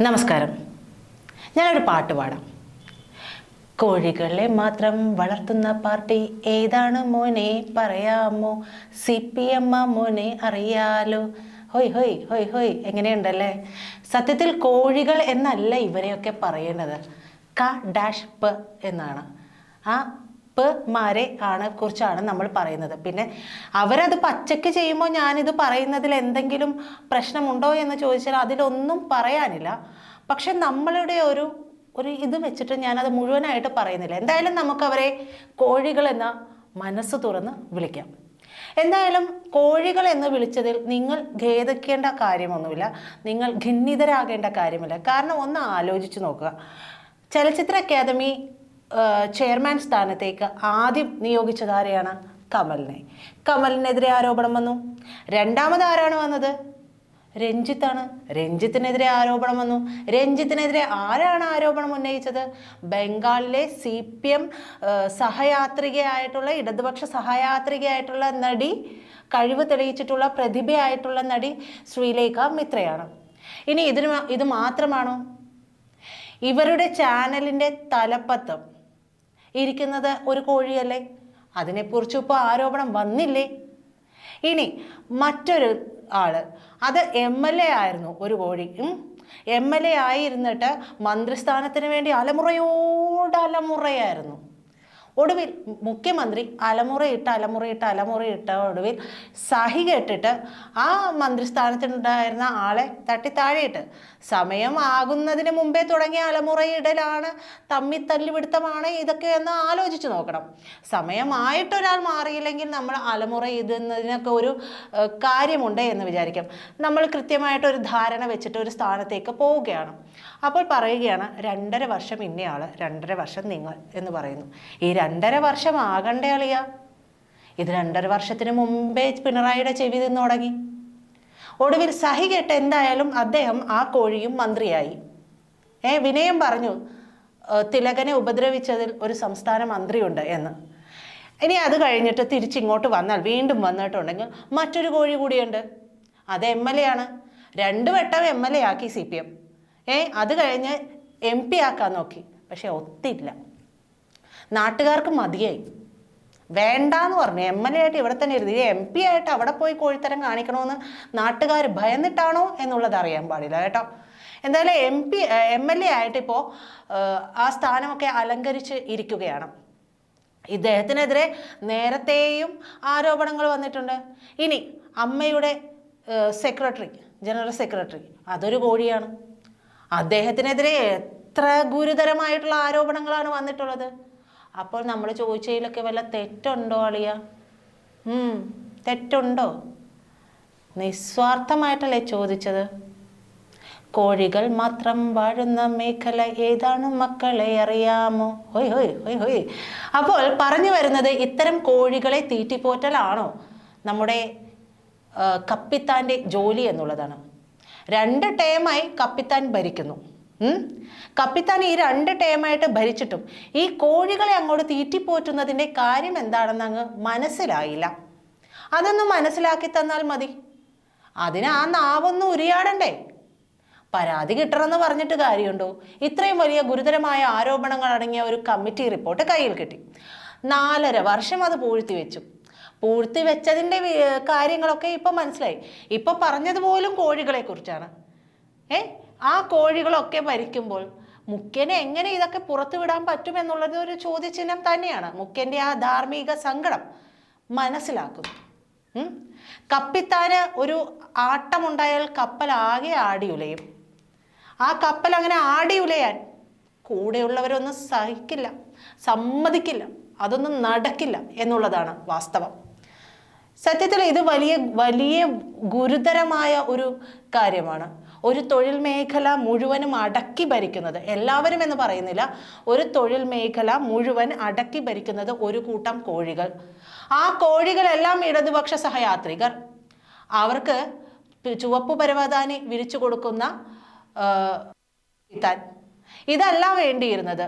നമസ്കാരം. ഞാനൊരു പാട്ട് പാടാം. കോഴികളെ മാത്രം വളർത്തുന്ന പാർട്ടി ഏതാണ് മോനെ? പറയാമോ? സി പി എം മോനെ അറിയാലോ? ഹൊയ് ഹൊയ് ഹൊയ് ഹൊയ് എങ്ങനെയുണ്ടല്ലേ? സത്യത്തിൽ കോഴികൾ എന്നല്ല ഇവരെയൊക്കെ പറയേണ്ടത് ക ഡാഷ് പ എന്നാണ്. ആ പ് മാരെ ആണ് കുറിച്ചാണ് നമ്മൾ പറയുന്നത്. പിന്നെ അവരത് പച്ചയ്ക്ക് ചെയ്യുമ്പോൾ ഞാനിത് പറയുന്നതിൽ എന്തെങ്കിലും പ്രശ്നമുണ്ടോ എന്ന് ചോദിച്ചാൽ അതിലൊന്നും പറയാനില്ല. പക്ഷെ നമ്മളുടെ ഒരു ഒരു ഇത് വെച്ചിട്ട് ഞാനത് മുഴുവനായിട്ട് പറയുന്നില്ല. എന്തായാലും നമുക്ക് അവരെ കോഴികൾ എന്ന മനസ്സ് തുറന്ന് വിളിക്കാം. എന്തായാലും കോഴികൾ എന്ന് വിളിച്ചതിൽ നിങ്ങൾ ഖേദിക്കേണ്ട കാര്യമൊന്നുമില്ല. നിങ്ങൾ ഖിന്നിതരാകേണ്ട കാര്യമില്ല. കാരണം ഒന്ന് ആലോചിച്ച് നോക്കുക. ചലച്ചിത്ര അക്കാദമി ചെയർമാൻ സ്ഥാനത്തേക്ക് ആദ്യം നിയോഗിച്ചത് ആരെയാണ്? കമലിനെ. കമലിനെതിരെ ആരോപണം വന്നു. രണ്ടാമത് ആരാണ് വന്നത്? രഞ്ജിത്താണ്. രഞ്ജിത്തിനെതിരെ ആരോപണം വന്നു. രഞ്ജിത്തിനെതിരെ ആരാണ് ആരോപണം ഉന്നയിച്ചത്? ബംഗാളിലെ സി പി എം സഹയാത്രികയായിട്ടുള്ള ഇടതുപക്ഷ സഹയാത്രികയായിട്ടുള്ള നടി കഴിവ് തെളിയിച്ചിട്ടുള്ള പ്രതിഭയായിട്ടുള്ള നടി ശ്രീലേഖ മിത്രയാണ്. ഇനി ഇതിന് ഇത് മാത്രമാണോ? ഇവരുടെ ചാനലിന്റെ തലപ്പത്തും ഇരിക്കുന്നത് ഒരു കോഴിയല്ലേ? അതിനെക്കുറിച്ച് ഇപ്പോൾ ആരോപണം വന്നില്ലേ? ഇനി മറ്റൊരു ആൾ. അത് എം എൽ എ ആയിരുന്നു ഒരു കോഴി. എം എൽ എ ആയിരുന്നിട്ട് മന്ത്രിസ്ഥാനത്തിന് വേണ്ടി അലമുറയോട് അലമുറയായിരുന്നു. ഒടുവിൽ മുഖ്യമന്ത്രി അലമുറയിട്ട് അലമുറയിട്ട് അലമുറയിട്ട ഒടുവിൽ സഹി കേട്ടിട്ട് ആ മന്ത്രിസ്ഥാനത്തുണ്ടായിരുന്ന ആളെ തട്ടി താഴെയിട്ട്. സമയം ആകുന്നതിന് മുമ്പേ തുടങ്ങിയ അലമുറയിടലാണ് തമ്മി തല്ലുപിടുത്തമാണ് ഇതൊക്കെ എന്ന് ആലോചിച്ച് നോക്കണം. സമയമായിട്ട് ഒരാൾ മാറിയില്ലെങ്കിൽ നമ്മൾ അലമുറ ഇടുന്നതിനൊക്കെ ഒരു കാര്യമുണ്ട് എന്ന് വിചാരിക്കും. നമ്മൾ കൃത്യമായിട്ട് ഒരു ധാരണ വെച്ചിട്ട് ഒരു സ്ഥാനത്തേക്ക് പോവുകയാണ്. അപ്പോൾ പറയുകയാണ് രണ്ടര വർഷം ഇന്നയാൾ രണ്ടര വർഷം നിങ്ങൾ എന്ന് പറയുന്നു. ഈ രണ്ടര വർഷം ആകണ്ടേ അളിയ. ഇത് രണ്ടര വർഷത്തിന് മുമ്പേ പിണറായിയുടെ ചെവി നിന്ന് തുടങ്ങി. ഒടുവിൽ സഹി കേട്ട് എന്തായാലും അദ്ദേഹം ആ കോഴിയും മന്ത്രിയായി. ഏ വിനയം പറഞ്ഞു തിലകനെ ഉപദ്രവിച്ചതിൽ ഒരു സംസ്ഥാന മന്ത്രിയുണ്ട് എന്ന്. ഇനി അത് കഴിഞ്ഞിട്ട് തിരിച്ചിങ്ങോട്ട് വന്നാൽ വീണ്ടും വന്നിട്ടുണ്ടെങ്കിൽ മറ്റൊരു കോഴി കൂടിയുണ്ട്. അത് എം എൽ എ ആണ്. രണ്ട് വട്ടം എം എൽ എ ആക്കി സി പി എം. ഏ അത് കഴിഞ്ഞ് എം പി ആക്കാൻ നോക്കി. പക്ഷെ ഒത്തില്ല. നാട്ടുകാർക്ക് മതിയായി. വേണ്ടാന്ന് പറഞ്ഞു. എം എൽ എ ആയിട്ട് ഇവിടെ തന്നെ ഇരുന്ന് എം പി ആയിട്ട് അവിടെ പോയി കോഴിത്തരം കാണിക്കണമെന്ന് നാട്ടുകാർ ഭയന്നിട്ടാണോ എന്നുള്ളത് അറിയാൻ പാടില്ല കേട്ടോ. എന്തായാലും M P M L A ആയിട്ടിപ്പോൾ ആ സ്ഥാനമൊക്കെ അലങ്കരിച്ച് ഇരിക്കുകയാണ്. ഇദ്ദേഹത്തിനെതിരെ നേരത്തെയും ആരോപണങ്ങൾ വന്നിട്ടുണ്ട്. ഇനി അമ്മയുടെ സെക്രട്ടറി ജനറൽ സെക്രട്ടറി അതൊരു കോഴിയാണ്. അദ്ദേഹത്തിനെതിരെ എത്ര ഗുരുതരമായിട്ടുള്ള ആരോപണങ്ങളാണ് വന്നിട്ടുള്ളത്. അപ്പോൾ നമ്മൾ ചോദിച്ചതിലൊക്കെ വല്ല തെറ്റുണ്ടോ അളിയ? തെറ്റുണ്ടോ? നിസ്വാർത്ഥമായിട്ടല്ലേ ചോദിച്ചത്? കോഴികൾ മാത്രം വാഴുന്ന മേഖല ഏതാണ് മക്കളെ അറിയാമോ? ഹൊയ് ഹൊയ് ഹൊയ് ഹൊയ്. അപ്പോൾ പറഞ്ഞു വരുന്നത് ഇത്തരം കോഴികളെ തീറ്റിപ്പോറ്റലാണോ? നമ്മുടെ കപ്പിത്താന്റെ ജോലി എന്നുള്ളതാണ്. രണ്ട് ടേമായി കപ്പിത്താൻ ഭരിക്കുന്നു? കപ്പിത്താൻ ഈ രണ്ട് ടേമായിട്ട് ഭരിച്ചിട്ടും ഈ കോഴികളെ അങ്ങോട്ട് തീറ്റിപ്പോറ്റുന്നതിന്റെ കാര്യം എന്താണെന്ന് അങ്ങ് മനസ്സിലായില്ല. അതൊന്ന് മനസ്സിലാക്കി തന്നാൽ മതി. അതിന് ആ നാവൊന്നും ഉരിയാടണ്ടേ? പരാതി കിട്ടണമെന്ന് പറഞ്ഞിട്ട് കാര്യമുണ്ടോ? ഇത്രയും വലിയ ഗുരുതരമായ ആരോപണങ്ങൾ അടങ്ങിയ ഒരു കമ്മിറ്റി റിപ്പോർട്ട് കയ്യിൽ കിട്ടി. നാലര വർഷം അത് പൂഴ്ത്തി വെച്ചു. പൂഴ്ത്തി വെച്ചതിന്റെ കാര്യങ്ങളൊക്കെ ഇപ്പം മനസ്സിലായി. ഇപ്പം പറഞ്ഞതുപോലും കോഴികളെക്കുറിച്ചാണ്. ഏ? ആ കോഴികളൊക്കെ ഭരിക്കുമ്പോൾ മുഖ്യനെ എങ്ങനെ ഇതൊക്കെ പുറത്തു വിടാൻ പറ്റും എന്നുള്ളത് ഒരു ചോദ്യചിഹ്നം തന്നെയാണ്. മുഖ്യന്റെ ആ ധാർമ്മിക സങ്കടം മനസ്സിലാക്കുന്നു. കപ്പിത്താന് ഒരു ആട്ടമുണ്ടായാൽ കപ്പൽ ആകെ ആടിയുലയും. ആ കപ്പൽ അങ്ങനെ ആടിയുലയാൻ കൂടെയുള്ളവരൊന്നും സഹിക്കില്ല സമ്മതിക്കില്ല അതൊന്നും നടക്കില്ല എന്നുള്ളതാണ് വാസ്തവം. സത്യത്തിൽ ഇത് വലിയ വലിയ ഗുരുതരമായ ഒരു കാര്യമാണ്. ഒരു തൊഴിൽ മേഖല മുഴുവനും അടക്കി ഭരിക്കുന്നത്. എല്ലാവരും എന്ന് പറയുന്നില്ല. ഒരു തൊഴിൽ മേഖല മുഴുവൻ അടക്കി ഭരിക്കുന്നത് ഒരു കൂട്ടം കോഴികൾ. ആ കോഴികളെല്ലാം ഇടതുപക്ഷ സഹയാത്രികർ. അവർക്ക് ചുവപ്പ് പരവതാനി വിരിച്ചു കൊടുക്കുന്ന ഇതല്ല വേണ്ടിയിരുന്നത്.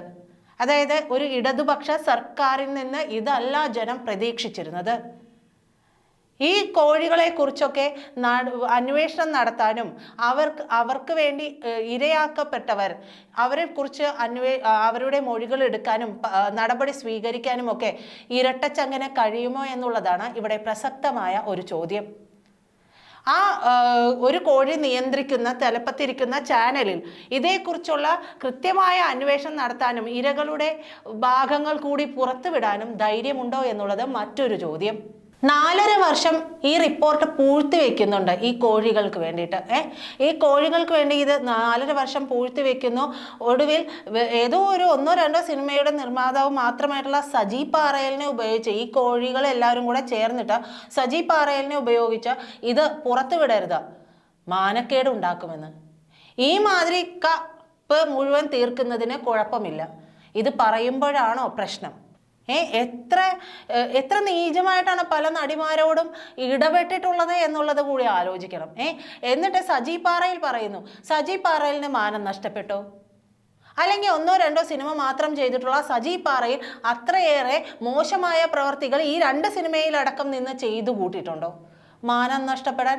അതായത് ഒരു ഇടതുപക്ഷ സർക്കാരിൽ നിന്ന് ഇതല്ല ജനം പ്രതീക്ഷിച്ചിരുന്നത്. ഈ കോഴികളെ കുറിച്ചൊക്കെ അന്വേഷണം നടത്താനും അവർക്ക് അവർക്ക് വേണ്ടി ഇരയാക്കപ്പെട്ടവർ അവരെ കുറിച്ച് അന്വേ അവരുടെ മൊഴികൾ എടുക്കാനും നടപടി സ്വീകരിക്കാനും ഒക്കെ ഇരട്ടച്ചങ്ങനെ കഴിയുമോ എന്നുള്ളതാണ് ഇവിടെ പ്രസക്തമായ ഒരു ചോദ്യം. ആ, ഒരു കോഴി നിയന്ത്രിക്കുന്ന തലപ്പത്തിരിക്കുന്ന ചാനലിൽ ഇതേക്കുറിച്ചുള്ള കൃത്യമായ അന്വേഷണം നടത്താനും ഇരകളുടെ ഭാഗങ്ങൾ കൂടി പുറത്തുവിടാനും ധൈര്യമുണ്ടോ എന്നുള്ളത് മറ്റൊരു ചോദ്യം. നാലര വർഷം ഈ റിപ്പോർട്ട് പൂഴ്ത്തി വെക്കുന്നുണ്ട് ഈ കോഴികൾക്ക് വേണ്ടിയിട്ട്. ഏ ഈ കോഴികൾക്ക് വേണ്ടി ഇത് നാലര വർഷം പൂഴ്ത്തി വെക്കുന്നു. ഒടുവിൽ ഏതോ ഒരു ഒന്നോ രണ്ടോ സിനിമയുടെ നിർമ്മാതാവ് മാത്രമായിട്ടുള്ള സജി പാറയലിനെ ഉപയോഗിച്ച് ഈ കോഴികളെല്ലാവരും കൂടെ ചേർന്നിട്ട് സജി പാറയലിനെ ഉപയോഗിച്ച് ഇത് പുറത്തുവിടരുത് മാനക്കേട് ഉണ്ടാക്കുമെന്ന്. ഈ മാതിരി കപ്പ് മുഴുവൻ തീർക്കുന്നതിന് കുഴപ്പമില്ല. ഇത് പറയുമ്പോഴാണോ പ്രശ്നം? ഏ എത്ര എത്ര നീചമായിട്ടാണ് പല നടിമാരോടും ഇടപെട്ടിട്ടുള്ളത് എന്നുള്ളത് കൂടി ആലോചിക്കണം. ഏ എന്നിട്ട് സജി പാറയിൽ പറയുന്നു സജി പാറയിലിന് മാനം നഷ്ടപ്പെട്ടോ? അല്ലെങ്കിൽ ഒന്നോ രണ്ടോ സിനിമ മാത്രം ചെയ്തിട്ടുള്ള സജി പാറയിൽ അത്രയേറെ മോശമായ പ്രവർത്തികൾ ഈ രണ്ട് സിനിമയിലടക്കം നിന്ന് ചെയ്തു കൂട്ടിയിട്ടുണ്ടോ? മാനം നഷ്ടപ്പെടാൻ?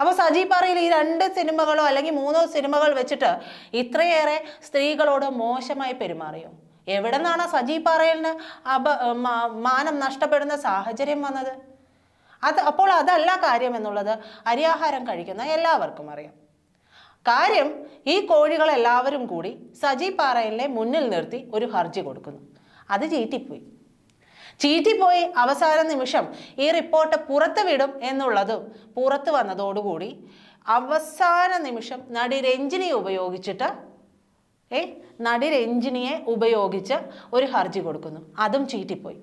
അപ്പോൾ സജി പാറയിൽ ഈ രണ്ട് സിനിമകളോ അല്ലെങ്കിൽ മൂന്നോ സിനിമകൾ വെച്ചിട്ട് ഇത്രയേറെ സ്ത്രീകളോട് മോശമായി പെരുമാറിയോ? എവിടെ നിന്നാണ് സജി പാറയലിന് അപ മാനം നഷ്ടപ്പെടുന്ന സാഹചര്യം വന്നത്? അത് അപ്പോൾ അതല്ല കാര്യം എന്നുള്ളത് അരിയാഹാരം കഴിക്കുന്ന എല്ലാവർക്കും അറിയാം. കാര്യം ഈ കോഴികളെല്ലാവരും കൂടി സജി പാറയിലെ മുന്നിൽ നിർത്തി ഒരു ഹർജി കൊടുക്കുന്നു. അത് ചീറ്റിപ്പോയി. ചീറ്റിപ്പോയി അവസാന നിമിഷം ഈ റിപ്പോർട്ട് പുറത്ത് വിടും എന്നുള്ളതും പുറത്ത് വന്നതോടുകൂടി അവസാന നിമിഷം നടി രഞ്ജിനി ഉപയോഗിച്ചിട്ട് ഏ നടി രഞ്ജിനിയെ ഉപയോഗിച്ച് ഒരു ഹർജി കൊടുക്കുന്നു. അതും ചീറ്റിപ്പോയി.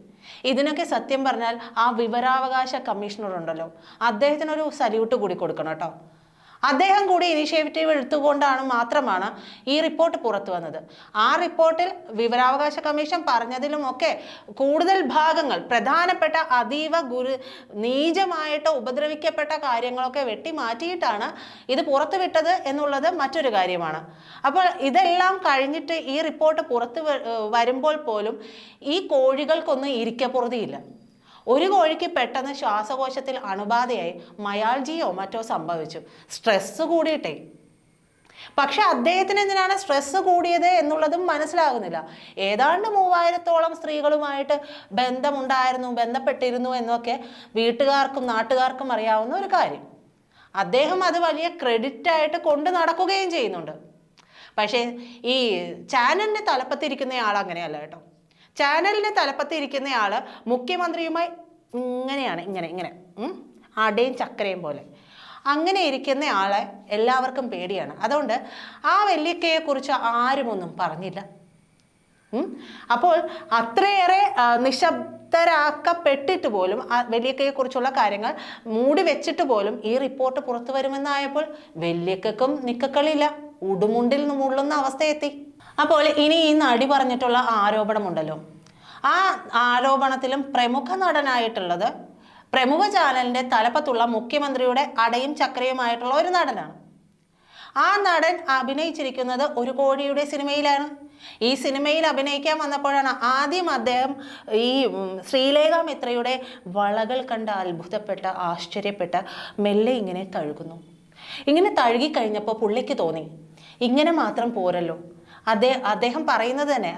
ഇതിനൊക്കെ സത്യം പറഞ്ഞാൽ ആ വിവരാവകാശ കമ്മീഷണർ ഉണ്ടല്ലോ അദ്ദേഹത്തിനൊരു സല്യൂട്ട് കൂടി കൊടുക്കണം കേട്ടോ. അദ്ദേഹം കൂടി ഇനിഷ്യേറ്റീവ് എടുത്തുകൊണ്ടാണ് മാത്രമാണ് ഈ റിപ്പോർട്ട് പുറത്തു വന്നത്. ആ റിപ്പോർട്ടിൽ വിവരാവകാശ കമ്മീഷൻ പറഞ്ഞതിലുമൊക്കെ കൂടുതൽ ഭാഗങ്ങൾ പ്രധാനപ്പെട്ട അതീവ ഗുരു നീചമായിട്ട് ഉപദ്രവിക്കപ്പെട്ട കാര്യങ്ങളൊക്കെ വെട്ടി മാറ്റിയിട്ടാണ് ഇത് പുറത്തുവിട്ടത് എന്നുള്ളത് മറ്റൊരു കാര്യമാണ്. അപ്പോൾ ഇതെല്ലാം കഴിഞ്ഞിട്ട് ഈ റിപ്പോർട്ട് പുറത്ത് വരുമ്പോൾ പോലും ഈ കോഴികൾക്കൊന്നും ഇരിക്കപ്പുറതിയില്ല. ഒരു കോഴിക്ക് പെട്ടെന്ന് ശ്വാസകോശത്തിൽ അണുബാധയായി മയാൾജിയോ മറ്റോ സംഭവിച്ചു. സ്ട്രെസ് കൂടിയിട്ടേ. പക്ഷെ അദ്ദേഹത്തിന് എന്തിനാണ് സ്ട്രെസ് കൂടിയത് എന്നുള്ളതും മനസ്സിലാകുന്നില്ല. ഏതാണ്ട് മൂവായിരത്തോളം സ്ത്രീകളുമായിട്ട് ബന്ധമുണ്ടായിരുന്നു ബന്ധപ്പെട്ടിരുന്നു എന്നൊക്കെ വീട്ടുകാർക്കും നാട്ടുകാർക്കും അറിയാവുന്ന ഒരു കാര്യം. അദ്ദേഹം അത് വലിയ ക്രെഡിറ്റായിട്ട് കൊണ്ട് നടക്കുകയും ചെയ്യുന്നുണ്ട്. പക്ഷേ ഈ ചാനലിന്റെ തലപ്പത്തിരിക്കുന്ന ആൾ അങ്ങനെയല്ല കേട്ടോ. ചാനലിന്റെ തലപ്പത്തിരിക്കുന്നയാൾ മുഖ്യമന്ത്രിയുമായി ഇങ്ങനെയാണ് ഇങ്ങനെ ഇങ്ങനെ അടയും ചക്കരയും പോലെ. അങ്ങനെ ഇരിക്കുന്ന ആളെ എല്ലാവർക്കും പേടിയാണ്. അതുകൊണ്ട് ആ വെല്ലിക്കയെക്കുറിച്ച് ആരുമൊന്നും പറഞ്ഞില്ല. അപ്പോൾ അത്രയേറെ നിശബ്ദരാക്കപ്പെട്ടിട്ട് പോലും ആ വെല്ലിക്കയെക്കുറിച്ചുള്ള കാര്യങ്ങൾ മൂടി വെച്ചിട്ട് പോലും ഈ റിപ്പോർട്ട് പുറത്തു വരുമെന്നായപ്പോൾ വെല്ലിക്കും നിക്കക്കളില്ല. ഉടുമുണ്ടിൽ മുള്ളുന്ന അവസ്ഥയെത്തി. അപ്പോൾ ഇനി ഈ നടി പറഞ്ഞിട്ടുള്ള ആരോപണമുണ്ടല്ലോ. ആ ആരോപണത്തിലും പ്രമുഖ നടനായിട്ടുള്ളത് പ്രമുഖ ചാനലിന്റെ തലപ്പത്തുള്ള മുഖ്യമന്ത്രിയുടെ അടയും ചക്രയുമായിട്ടുള്ള ഒരു നടനാണ്. ആ നടൻ അഭിനയിച്ചിരിക്കുന്നത് ഒരു കോഴിയുടെ സിനിമയിലാണ്. ഈ സിനിമയിൽ അഭിനയിക്കാൻ വന്നപ്പോഴാണ് ആദ്യം അദ്ദേഹം ഈ ശ്രീലേഖ മിത്രയുടെ വളകൾ കണ്ട് അത്ഭുതപ്പെട്ട ആശ്ചര്യപ്പെട്ട മെല്ലെ ഇങ്ങനെ തഴുകുന്നു. ഇങ്ങനെ തഴുകി കഴിഞ്ഞപ്പോൾ പുള്ളിക്ക് തോന്നി ഇങ്ങനെ മാത്രം പോരല്ലോ. അദ്ദേഹം അദ്ദേഹം പറയുന്നത് തന്നെ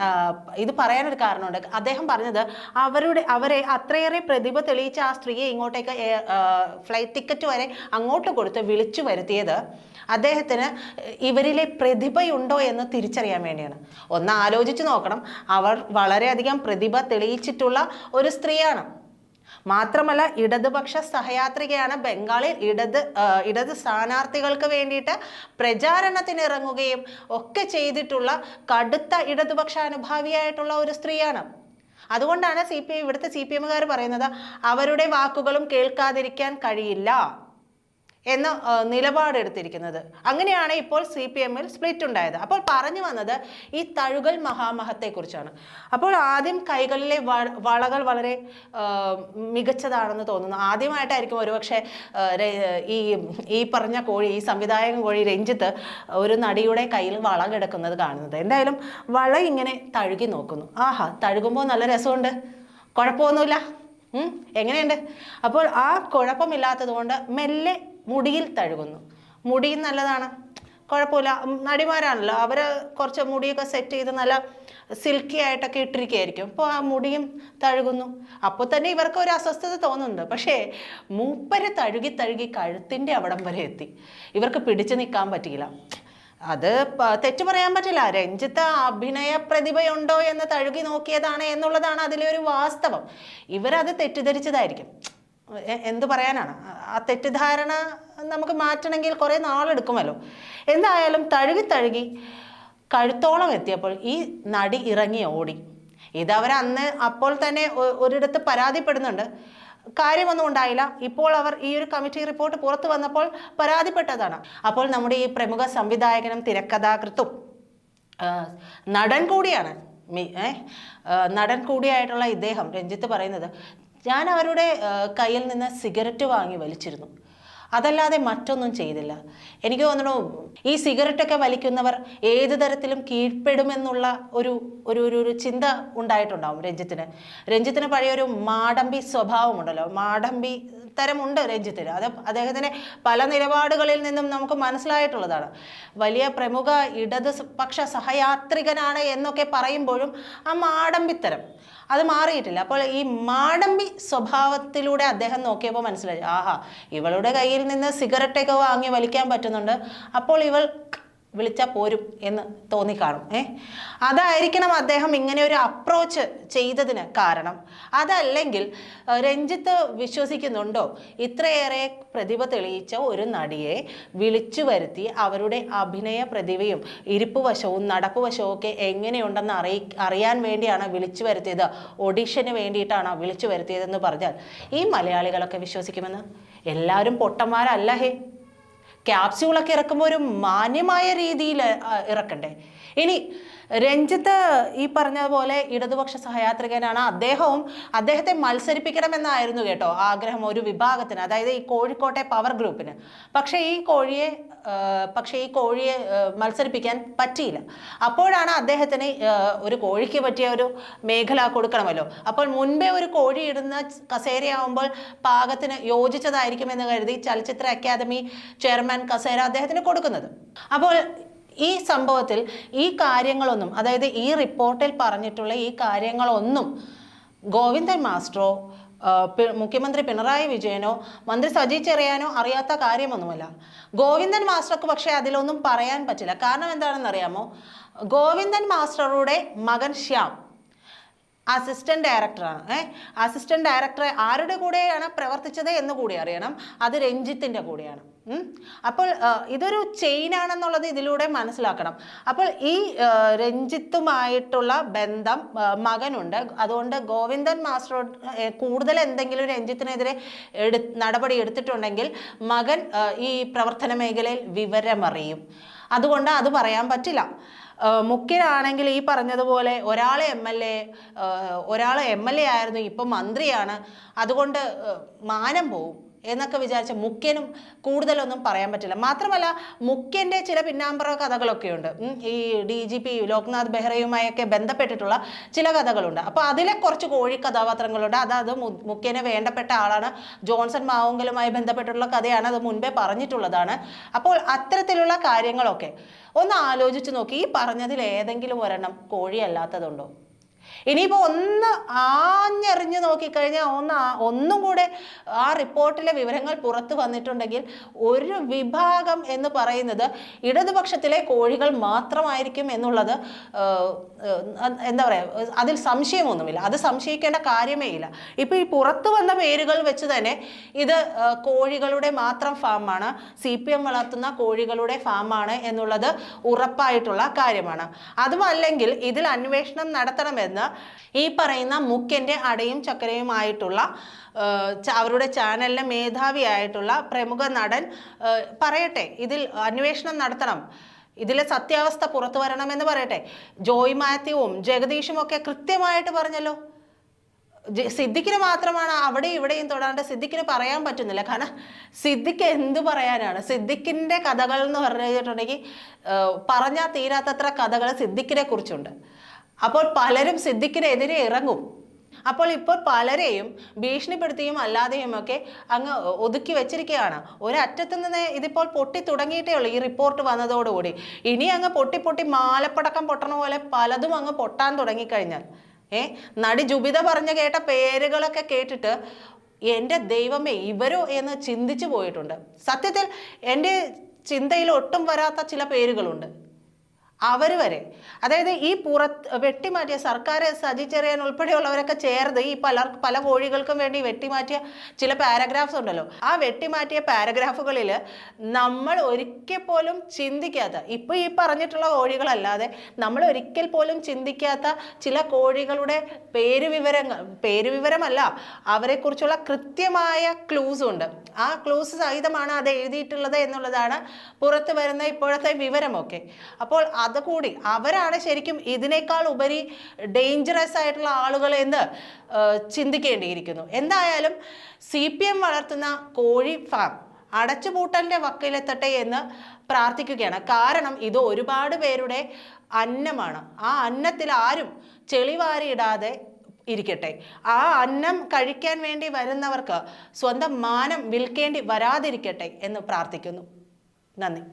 ഇത് പറയാനൊരു കാരണമുണ്ട്. അദ്ദേഹം പറഞ്ഞത് അവരുടെ അവരെ അത്രയേറെ പ്രതിഭ തെളിയിച്ച ആ സ്ത്രീയെ ഇങ്ങോട്ടേക്ക് ഫ്ലൈറ്റ് ടിക്കറ്റ് വരെ അങ്ങോട്ട് കൊടുത്ത് വിളിച്ചു വരുത്തിയത് അദ്ദേഹത്തിന് ഇവരിലെ പ്രതിഭയുണ്ടോ എന്ന് തിരിച്ചറിയാൻ വേണ്ടിയാണ്. ഒന്ന് ആലോചിച്ച് നോക്കണം. അവർ വളരെയധികം പ്രതിഭ തെളിയിച്ചിട്ടുള്ള ഒരു സ്ത്രീയാണ്. മാത്രമല്ല ഇടതുപക്ഷ സഹയാത്രികയാണ് ബംഗാളിൽ ഇടത് ഇടത് സ്ഥാനാർത്ഥികൾക്ക് വേണ്ടിയിട്ട് പ്രചാരണത്തിന് ഇറങ്ങുകയും ഒക്കെ ചെയ്തിട്ടുള്ള കടുത്ത ഇടതുപക്ഷ അനുഭാവിയായിട്ടുള്ള ഒരു സ്ത്രീയാണ്. അതുകൊണ്ടാണ് സി പി ഇവിടുത്തെ സി പി എമ്മുകാർ പറയുന്നത് അവരുടെ വാക്കുകളും കേൾക്കാതിരിക്കാൻ കഴിയില്ല. എന്ന നിലപാടെടുത്തിരിക്കുന്നത്. അങ്ങനെയാണ് ഇപ്പോൾ സി പി എമ്മിൽ സ്പ്ലിറ്റ് ഉണ്ടായത്. അപ്പോൾ പറഞ്ഞു വന്നത് ഈ തഴുകൽ മഹാമഹത്തെക്കുറിച്ചാണ്. അപ്പോൾ ആദ്യം കൈകളിലെ വളകൾ വളരെ മികച്ചതാണെന്ന് തോന്നുന്നു. ആദ്യമായിട്ടായിരിക്കും ഒരുപക്ഷെ ഈ ഈ പറഞ്ഞ കോഴി ഈ സംവിധായകൻ കോഴി രഞ്ജിത്ത് ഒരു നടിയുടെ കയ്യിൽ വള കിടക്കുന്നത് കാണുന്നത്. എന്തായാലും വള ഇങ്ങനെ തഴുകി നോക്കുന്നു. ആഹാ തഴുകുമ്പോൾ നല്ല രസമുണ്ട്. കുഴപ്പമൊന്നുമില്ല. എങ്ങനെയുണ്ട്? അപ്പോൾ ആ കുഴപ്പമില്ലാത്തത് കൊണ്ട് മെല്ലെ മുടിയിൽ തഴുകുന്നു. മുടി നല്ലതാണ്. കുഴപ്പമില്ല. നടിമാരാണല്ലോ. അവർ കുറച്ച് മുടിയൊക്കെ സെറ്റ് ചെയ്ത് നല്ല സിൽക്കി ആയിട്ടൊക്കെ ഇട്ടിരിക്കുകയായിരിക്കും അപ്പോൾ ആ മുടിയും തഴുകുന്നു. അപ്പോൾ തന്നെ ഇവർക്ക് ഒരു അസ്വസ്ഥത തോന്നുന്നുണ്ട്. പക്ഷേ മൂപ്പര് തഴുകി തഴുകി കഴുത്തിന്റെ അവിടം വരെ എത്തി. ഇവർക്ക് പിടിച്ചു നിൽക്കാൻ പറ്റിയില്ല. അത് തെറ്റു പറയാൻ പറ്റില്ല. രഞ്ജിത്ത് അഭിനയ പ്രതിഭയുണ്ടോ എന്ന് തഴുകി നോക്കിയതാണ് എന്നുള്ളതാണ് അതിലെ ഒരു വാസ്തവം. ഇവരത് തെറ്റിദ്ധരിച്ചതായിരിക്കും. എന്ത് പറയാനാണ്? ആ തെറ്റിദ്ധാരണ നമുക്ക് മാറ്റണമെങ്കിൽ കുറേ നാളെടുക്കുമല്ലോ. എന്തായാലും തഴുകി തഴുകി കഴുത്തോളം എത്തിയപ്പോൾ ഈ നടി ഇറങ്ങി ഓടി. ഇതവർ അന്ന് അപ്പോൾ തന്നെ ഒരിടത്ത് പരാതിപ്പെടുന്നുണ്ട്. കാര്യമൊന്നും ഉണ്ടായില്ല. ഇപ്പോൾ അവർ ഈ ഒരു കമ്മിറ്റി റിപ്പോർട്ട് പുറത്തു വന്നപ്പോൾ പരാതിപ്പെട്ടതാണ്. അപ്പോൾ നമ്മുടെ ഈ പ്രമുഖ സംവിധായകനും തിരക്കഥാകൃത്തും നടൻ കൂടിയാണ്. നടൻ കൂടിയായിട്ടുള്ള ഇദ്ദേഹം രഞ്ജിത്ത് പറയുന്നത് ഞാൻ അവരുടെ കയ്യിൽ നിന്ന് സിഗരറ്റ് വാങ്ങി വലിച്ചിരുന്നു. അതല്ലാതെ മറ്റൊന്നും ചെയ്തില്ല. എനിക്ക് തോന്നുന്നു ഈ സിഗരറ്റൊക്കെ വലിക്കുന്നവർ ഏത് തരത്തിലും കീഴ്പ്പെടുമെന്നുള്ള ഒരു ഒരു ഒരു ഒരു ചിന്ത ഉണ്ടായിട്ടുണ്ടാവും രഞ്ജിത്തിന്. രഞ്ജിത്തിന് പഴയൊരു മാടമ്പി സ്വഭാവമുണ്ടല്ലോ. മാടമ്പി തരമുണ്ട് രഞ്ജിത്തിന്. അത് അദ്ദേഹത്തിന് പല നിലപാടുകളിൽ നിന്നും നമുക്ക് മനസ്സിലായിട്ടുള്ളതാണ്. വലിയ പ്രമുഖ ഇടത് പക്ഷ സഹയാത്രികനാണ് എന്നൊക്കെ പറയുമ്പോഴും ആ മാടമ്പിത്തരം അത് മാറിയിട്ടില്ല. അപ്പോൾ ഈ മാടമ്പി സ്വഭാവത്തിലൂടെ അദ്ദേഹം നോക്കിയപ്പോൾ മനസ്സിലായി. ആഹാ ഇവളുടെ കയ്യിൽ നിന്ന് സിഗരറ്റൊക്കെ വാങ്ങി വലിക്കാൻ പറ്റുന്നുണ്ട്. അപ്പോൾ ഇവൾ വിളിച്ചാൽ പോരും എന്ന് തോന്നിക്കാണും ഏ? അതായിരിക്കണം അദ്ദേഹം ഇങ്ങനെ ഒരു അപ്രോച്ച് ചെയ്തതിന് കാരണം. അതല്ലെങ്കിൽ രഞ്ജിത്ത് വിശ്വസിക്കുന്നുണ്ടോ? ഇത്രയേറെ പ്രതിഭ തെളിയിച്ച ഒരു നടിയെ വിളിച്ചു വരുത്തി അവരുടെ അഭിനയ പ്രതിഭയും ഇരിപ്പ് വശവും നടപ്പ് വശവും ഒക്കെ എങ്ങനെയുണ്ടെന്ന് അറിയി അറിയാൻ വേണ്ടിയാണ് വിളിച്ചു വരുത്തിയത്. ഒഡീഷന് വേണ്ടിയിട്ടാണ് വിളിച്ചു വരുത്തിയതെന്ന് പറഞ്ഞാൽ ഈ മലയാളികളൊക്കെ വിശ്വസിക്കുമെന്ന്? എല്ലാവരും പൊട്ടന്മാരല്ല ഹേ? ക്യാപ്സ്യൂളൊക്കെ ഇറക്കുമ്പോൾ ഒരു മാന്യമായ രീതിയിൽ ഇറക്കണ്ടേ? ഇനി രഞ്ജിത്ത് ഈ പറഞ്ഞതുപോലെ ഇടതുപക്ഷ സഹയാത്രികനാണ്. അദ്ദേഹവും അദ്ദേഹത്തെ മത്സരിപ്പിക്കണമെന്നായിരുന്നു കേട്ടോ ആഗ്രഹം ഒരു വിഭാഗത്തിന് അതായത് ഈ കോഴിക്കോട്ടെ പവർ ഗ്രൂപ്പിന് പക്ഷേ ഈ കോഴിയെ പക്ഷേ ഈ കോഴിയെ മത്സരിപ്പിക്കാൻ പറ്റിയില്ല. അപ്പോഴാണ് അദ്ദേഹത്തിന് ഒരു കോഴിക്ക് പറ്റിയ ഒരു മേഖല കൊടുക്കണമല്ലോ. അപ്പോൾ മുൻപേ ഒരു കോഴി ഇടുന്ന കസേരയാവുമ്പോൾ പാകത്തിന് യോജിച്ചതായിരിക്കുമെന്ന് കരുതി ചലച്ചിത്ര അക്കാദമി ചെയർമാൻ കസേര അദ്ദേഹത്തിന് കൊടുക്കുന്നത്. അപ്പോൾ ഈ സംഭവത്തിൽ ഈ കാര്യങ്ങളൊന്നും അതായത് ഈ റിപ്പോർട്ടിൽ പറഞ്ഞിട്ടുള്ള ഈ കാര്യങ്ങളൊന്നും ഗോവിന്ദൻ മാസ്റ്ററോ മുഖ്യമന്ത്രി പിണറായി വിജയനോ മന്ത്രി സജി ചെറിയാനോ അറിയാത്ത കാര്യമൊന്നുമല്ല. ഗോവിന്ദൻ മാസ്റ്റർക്ക് പക്ഷേ അതിലൊന്നും പറയാൻ പറ്റില്ല. കാരണം എന്താണെന്ന് അറിയാമോ ഗോവിന്ദൻ മാസ്റ്ററുടെ മകൻ ശ്യാം അസിസ്റ്റന്റ് ഡയറക്ടറാണ്. ഏ അസിസ്റ്റന്റ് ഡയറക്ടറെ ആരുടെ കൂടെയാണ് പ്രവർത്തിച്ചത് എന്ന് കൂടി അറിയണം. അത് രഞ്ജിത്തിന്റെ കൂടെയാണ്. അപ്പോൾ ഇതൊരു ചെയിൻ ആണെന്നുള്ളത് ഇതിലൂടെ മനസ്സിലാക്കണം. അപ്പോൾ ഈ രഞ്ജിത്തുമായിട്ടുള്ള ബന്ധം മകനുണ്ട്. അതുകൊണ്ട് ഗോവിന്ദൻ മാസ്റ്റർ കൂടുതൽ എന്തെങ്കിലും രഞ്ജിത്തിനെതിരെ എടു നടപടി എടുത്തിട്ടുണ്ടെങ്കിൽ മകൻ ഈ പ്രവർത്തന മേഖലയിൽ വിവരമറിയും. അതുകൊണ്ട് അത് പറയാൻ പറ്റില്ല. മുഖ്യനാണെങ്കിൽ ഈ പറഞ്ഞതുപോലെ ഒരാൾ എം എൽ എ ഒരാൾ എം എൽ എ ആയിരുന്നു ഇപ്പം മന്ത്രിയാണ്. അതുകൊണ്ട് മാനം പോവും. എന്നൊക്കെ വിചാരിച്ച മുഖ്യനും കൂടുതലൊന്നും പറയാൻ പറ്റില്ല. മാത്രമല്ല മുഖ്യന്റെ ചില പിന്നാമ്പറ കഥകളൊക്കെ ഉണ്ട്. ഈ ഡി ജി പി ലോക്നാഥ് ബെഹ്റയുമായൊക്കെ ബന്ധപ്പെട്ടിട്ടുള്ള ചില കഥകളുണ്ട്. അപ്പോൾ അതിലെ കുറച്ച് കോഴി കഥാപാത്രങ്ങളുണ്ട്. അതായത് മുഖ്യനെ വേണ്ടപ്പെട്ട ആളാണ്. ജോൺസൺ മാവുങ്കലുമായി ബന്ധപ്പെട്ടിട്ടുള്ള കഥയാണ് അത് മുൻപേ പറഞ്ഞിട്ടുള്ളതാണ്. അപ്പോൾ അത്തരത്തിലുള്ള കാര്യങ്ങളൊക്കെ ഒന്ന് ആലോചിച്ച് നോക്കി. ഈ പറഞ്ഞതിൽ ഏതെങ്കിലും ഒരെണ്ണം കോഴിയല്ലാത്തതുണ്ടോ? ഇനിയിപ്പോൾ ഒന്ന് ആഞ്ഞെറിഞ്ഞ് നോക്കിക്കഴിഞ്ഞാൽ ഒന്ന് ഒന്നും കൂടെ ആ റിപ്പോർട്ടിലെ വിവരങ്ങൾ പുറത്ത് വന്നിട്ടുണ്ടെങ്കിൽ ഒരു വിഭാഗം എന്ന് പറയുന്നത് ഇടതുപക്ഷത്തിലെ കോഴികൾ മാത്രമായിരിക്കും എന്നുള്ളത് എന്താ പറയുക അതിൽ സംശയമൊന്നുമില്ല. അത് സംശയിക്കേണ്ട കാര്യമേ ഇല്ല. ഇപ്പോൾ ഈ പുറത്തു വന്ന പേരുകൾ വെച്ച് തന്നെ ഇത് കോഴികളുടെ മാത്രം ഫാമാണ് സി പി എം വളർത്തുന്ന കോഴികളുടെ ഫാമാണ് എന്നുള്ളത് ഉറപ്പായിട്ടുള്ള കാര്യമാണ്. അതുമല്ലെങ്കിൽ ഇതിൽ അന്വേഷണം നടത്തണമെന്ന് ഈ പറയുന്ന മുക്കന്റെ അടയും ചക്കരയുമായിട്ടുള്ള അവരുടെ ചാനലിലെ മേധാവിയായിട്ടുള്ള പ്രമുഖ നടൻ പറയട്ടെ ഇതിൽ അന്വേഷണം നടത്തണം. ഇതിലെ സത്യാവസ്ഥ പുറത്തു വരണമെന്ന് പറയട്ടെ. ജോയ് മാത്യുവും ജഗദീഷും ഒക്കെ കൃത്യമായിട്ട് പറഞ്ഞല്ലോ. സിദ്ദിഖിന് മാത്രമാണ് അവിടെ ഇവിടെയും തൊടാണ്ട് സിദ്ദിഖിന് പറയാൻ പറ്റുന്നില്ല. കാരണം സിദ്ദിഖ് എന്ത് പറയാനാണ്? സിദ്ദിഖിന്റെ കഥകൾ എന്ന് പറഞ്ഞു കഴിഞ്ഞിട്ടുണ്ടെങ്കിൽ പറഞ്ഞാൽ തീരാത്തത്ര കഥകൾ സിദ്ദിഖിനെ കുറിച്ചുണ്ട്. അപ്പോൾ പലരും സിദ്ദിഖിനെതിരെ ഇറങ്ങും. അപ്പോൾ ഇപ്പോൾ പലരെയും ഭീഷണിപ്പെടുത്തിയും അല്ലാതെയും ഒക്കെ അങ്ങ് ഒതുക്കി വെച്ചിരിക്കുകയാണ്. ഒരറ്റത്ത് നിന്ന് ഇതിപ്പോൾ പൊട്ടി തുടങ്ങിയിട്ടേ ഉള്ളൂ ഈ റിപ്പോർട്ട് വന്നതോടുകൂടി. ഇനി അങ്ങ് പൊട്ടി പൊട്ടി മാലപ്പടക്കം പൊട്ടണ പോലെ പലതും അങ്ങ് പൊട്ടാൻ തുടങ്ങിക്കഴിഞ്ഞാൽ ഏ നടി ജുബിത പറഞ്ഞ കേട്ട പേരുകളൊക്കെ കേട്ടിട്ട് എന്റെ ദൈവമേ ഇവരോ എന്ന് ചിന്തിച്ചു പോയിട്ടുണ്ട്. സത്യത്തിൽ എന്റെ ചിന്തയിൽ ഒട്ടും വരാത്ത ചില പേരുകളുണ്ട്. അവർ വരെ. അതായത് ഈ പുറത്ത് വെട്ടിമാറ്റിയ സർക്കാർ സജിച്ചെറിയാൻ ഉൾപ്പെടെയുള്ളവരൊക്കെ ചേർന്ന് ഈ പല പല കോഴികൾക്കും വേണ്ടി വെട്ടിമാറ്റിയ ചില പാരഗ്രാഫ്സ് ഉണ്ടല്ലോ. ആ വെട്ടിമാറ്റിയ പാരഗ്രാഫുകളിൽ നമ്മൾ ഒരിക്കൽ പോലും ചിന്തിക്കാത്ത ഇപ്പോൾ ഈ പറഞ്ഞിട്ടുള്ള കോഴികളല്ലാതെ നമ്മൾ ഒരിക്കൽ പോലും ചിന്തിക്കാത്ത ചില കോഴികളുടെ പേര് വിവരങ്ങൾ പേര് വിവരമല്ല അവരെക്കുറിച്ചുള്ള കൃത്യമായ ക്ലൂസ് ഉണ്ട്. ആ ക്ലൂസ് സഹിതമാണ് അത് എഴുതിയിട്ടുള്ളത് എന്നുള്ളതാണ് പുറത്ത് വരുന്ന ഇപ്പോഴത്തെ വിവരമൊക്കെ. അപ്പോൾ അതുകൂടി അവരാണ് ശരിക്കും ഇതിനേക്കാൾ ഉപരി ഡേഞ്ചറസ് ആയിട്ടുള്ള ആളുകൾ എന്ന് ചിന്തിക്കേണ്ടിയിരിക്കുന്നു. എന്തായാലും സി പി എം വളർത്തുന്ന കോഴി ഫാം അടച്ചുപൂട്ടലിന്റെ വക്കിലെത്തട്ടെ എന്ന് പ്രാർത്ഥിക്കുകയാണ്. കാരണം ഇത് ഒരുപാട് പേരുടെ അന്നമാണ്. ആ അന്നത്തിൽ ആരും ചെളിവാരിയിടാതെ ഇരിക്കട്ടെ. ആ അന്നം കഴിക്കാൻ വേണ്ടി വരുന്നവർക്ക് സ്വന്തം മാനം വിൽക്കേണ്ടി വരാതിരിക്കട്ടെ എന്ന് പ്രാർത്ഥിക്കുന്നു. നന്ദി.